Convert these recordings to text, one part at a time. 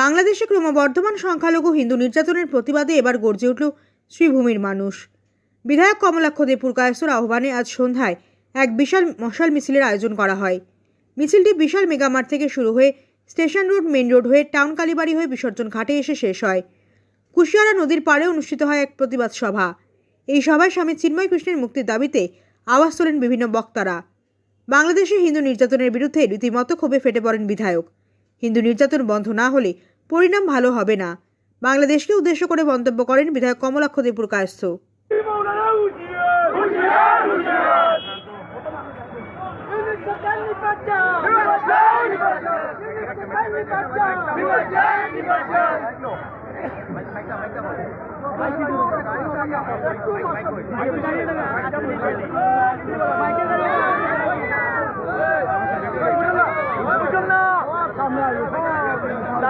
বাংলাদেশে ক্রমবর্ধমান সংখ্যালঘু হিন্দু নির্যাতনের প্রতিবাদে এবার গর্জে উঠল শ্রীভূমির মানুষ। বিধায়ক কমলাক্ষ দে পুরকায়স্তর আহ্বানে আজ সন্ধ্যায় এক বিশাল মশাল মিছিলের আয়োজন করা হয়। মিছিলটি বিশাল মেগামার্ট থেকে শুরু হয়ে স্টেশন রোড মেন রোড হয়ে টাউন কালীবাড়ি হয়ে বিসর্জন ঘাটে এসে শেষ হয়। কুশিয়ারা নদীর পাড়ে অনুষ্ঠিত হয় এক প্রতিবাদ সভা। এই সভায় স্বামী চিন্ময় কৃষ্ণের মুক্তির দাবিতে আওয়াজ তোলেন বিভিন্ন বক্তারা। বাংলাদেশে হিন্দু নির্যাতনের বিরুদ্ধে রীতিমতো ক্ষোভে ফেটে পড়েন বিধায়ক। হিন্দু নির্যাতন বন্ধ না হলে পরিণাম ভালো হবে না বাংলাদেশকে উদ্দেশ্য করে মন্তব্য করেন বিধায়ক কমলাক্ষ দেবপুর কায়স্থ মাইকে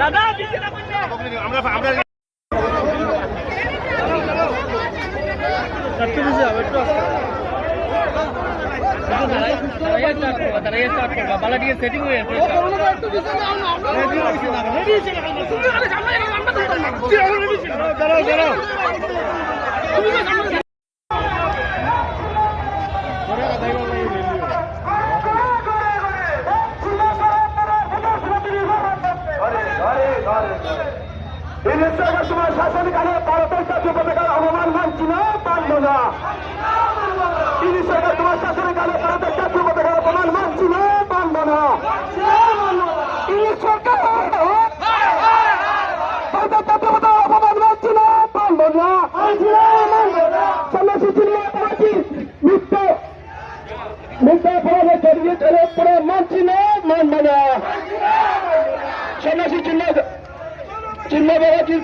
দাদা আমরা আমরা সেটিং হয়ে দাঁড়াও শাসনকালে ভারতের পতাকার অবমান মানছি না, মানব না। তিনি সরকার তোমার শাসনকালে ভারতের জাতীয় পতাকার অপমান মানছি না, মানব না। তিনি সরকার অপমান মানছি না, মানব না। মানছি না, মানব না। চিহ্ন বাবাজি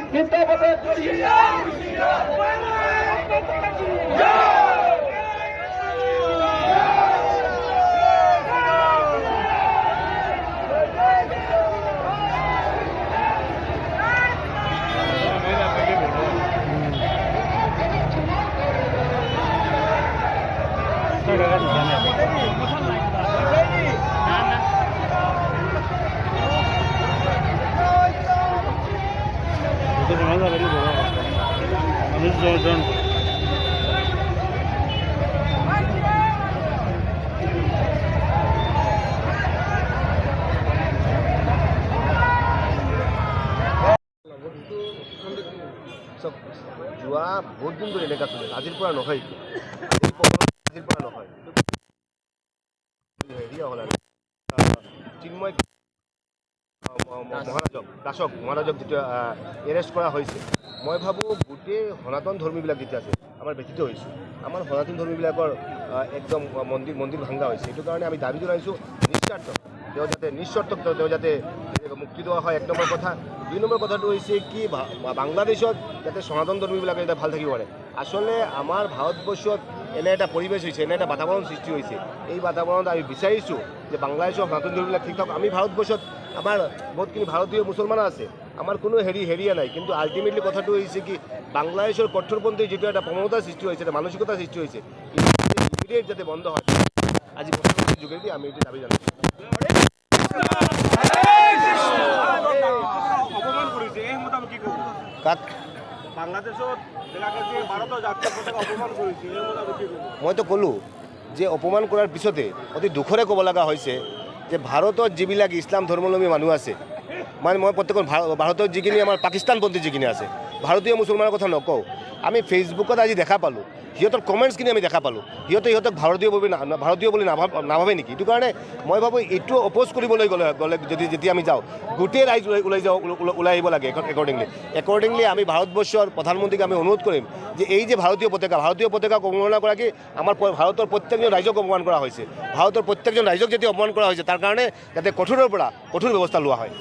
অপরাধে চব, যোৱা বহুত দিন ধৰি এনেকুৱা চলে আজিৰ পৰা নহয়। আজিৰ পৰা নহয় হেৰি হ'ল আৰু, চিন্ময় মহাৰাজক, দাসক, মহাৰাজক যেতিয়া এৰেষ্ট কৰা হৈছে, মই ভাবোঁ গোটেই সনাতন ধৰ্মীবিলাক যেতিয়া আছে, আমাৰ ব্যথিত হৈছোঁ। আমাৰ সনাতন ধৰ্মীবিলাকৰ একদম মন্দিৰ মন্দিৰ ভাংগা হৈছে। সেইটো কাৰণে আমি দাবি জনাইছোঁ নিস্বাৰ্থ তেওঁ যাতে নিস্বাৰ্থ তেওঁ যাতে মুক্তি দেওয়া হয়, এক নম্বৰ কথা। দুই নম্বৰ কথাটো হৈছে কি বাংলাদেশত যাতে সনাতন ধৰ্মীবিলাকে যাতে ভালো থাকিব পাৰে। আচলতে আমাৰ ভাৰতবৰ্ষত এনে এটা পৰিৱেশ হৈছে, এনে এটা বাতাবৰণ সৃষ্টি হৈছে। এই বাতাবৰণত আমি বিচাৰিছোঁ যে বাংলাদেশৰ সনাতন ধৰ্মীবিলাক ঠিক থাকক। আমি ভাৰতবৰ্ষত আমাৰ বহুতখিনি ভাৰতীয় মুছলমান আছে। আমাৰ কোনো হেৰি হেৰিয়া নাই। কিন্তু আল্টিমেটলি কথাটো হৈছে কি বাংলাদেশৰ কঠোৰপন্থী যিটো এটা প্ৰৱণতাৰ সৃষ্টি হৈছে এটা মানসিকতা সৃষ্টি হৈছে ইমিডিয়েট যাতে বন্ধ হয় আজি যোগেদি আমি এইটো দাবি জানাইছোঁ অপমান কৰিছে এই মতামত কি ক'ব কাক? বাংলাদেশত যেনেকৈ যে ভাৰতৰ জাতীয় পতাকা অপমান কৰিছে এই মতামত কি ক'ব মইতো ক'লোঁ যে অপমান কৰাৰ পিছতে অতি দুখৰে ক'ব লগা হৈছে যে ভাৰতত যিবিলাক ইছলাম ধৰ্মাৱলম্বী মানুহ আছে মানে মই প্ৰত্যেকখন ভাৰ- ভাৰতত যিখিনি আমাৰ পাকিস্তানপন্থী যিখিনি আছে, ভাৰতীয় মুছলমানৰ কথা নকওঁ। আমি ফেচবুকত আজি দেখা পালোঁ। সিহঁতৰ কমেণ্টছখিনি আমি দেখা পালোঁ। সিহঁতে সিহঁতক ভাৰতীয় বুলি ভাৰতীয় বুলি নাভাব নাভাবে নেকি? এইটো কাৰণে মই ভাবোঁ এইটো অপ'জ কৰিবলৈ গ'লে গ'লে যদি যেতিয়া আমি যাওঁ, গোটেই ৰাইজ ওলাই ওলাই যাওঁ ওলাই আহিব লাগে একৰ্ডিংলি একৰ্ডিংলি আমি ভাৰতবৰ্ষৰ প্ৰধানমন্ত্ৰীক আমি অনুৰোধ কৰিম যে এই যে ভাৰতীয় পতাকা, ভাৰতীয় পতাকাক অৱমাননা কৰা কি আমাৰ ভাৰতৰ প্ৰত্যেকজন ৰাইজক অপমান কৰা হৈছে। ভাৰতৰ প্ৰত্যেকজন ৰাইজক যেতিয়া অপমান কৰা হৈছে, তাৰ কাৰণে যাতে কঠোৰৰ পৰা কঠোৰ ব্যৱস্থা লোৱা হয়।